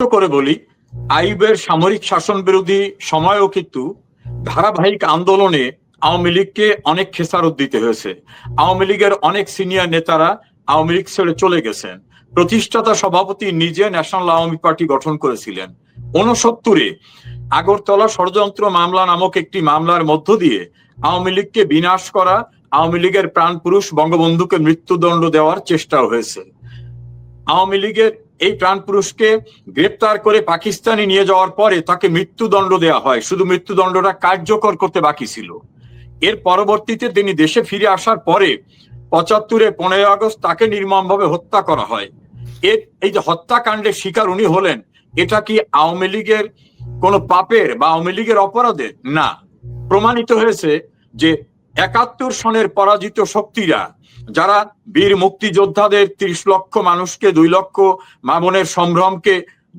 করে বলি, আইবের সামরিক শাসন বিরোধী সময়ও কিন্তু ধারাবাহিক আন্দোলনে আওয়ামী লীগকে অনেক খেসারত দিতে হয়েছে। আওয়ামী লীগের অনেক সিনিয়র নেতারা আওয়ামী লীগ ছেড়ে চলে গেছেন। প্রতিষ্ঠাতা সভাপতি নিজে ন্যাশনাল আওয়ামী পার্টি গঠন করেছিলেন। ঊনসত্তরে আগরতলা ষড়যন্ত্র মামলা নামক একটি মামলার মধ্য দিয়ে আওয়ামী লীগকে বিনাশ করা আওয়ামী লীগের প্রাণপুরুষ বঙ্গবন্ধুকে মৃত্যুদণ্ড দেওয়ার চেষ্টা হয়েছে। আওয়ামী লীগের এই প্রাণপুরুষকে গ্রেপ্তার করে পাকিস্তানে নিয়ে যাওয়ার পরে তাকে মৃত্যুদণ্ড দেওয়া হয়। শুধু মৃত্যুদণ্ডটা কার্যকর করতে বাকি ছিল। এর পরবর্তীতে তিনি দেশে ফিরে আসার পরে পঁচাত্তরে পনেরো আগস্ট তাকে নির্মমভাবে হত্যা করা হয়। এর এই যে হত্যাকাণ্ডের শিকার উনি হলেন, এটা কি আওয়ামী লীগের কোন পাপের বা আওয়ামী লীগের অপরাধের? না। প্রমাণিত হয়েছে যে একাত্তর সনের পরাজিত শক্তিরা যারা বীর মুক্তিযোদ্ধাদের ত্রিশ লক্ষ মানুষকে দুই লক্ষ মামনের সম্ভ্রমকে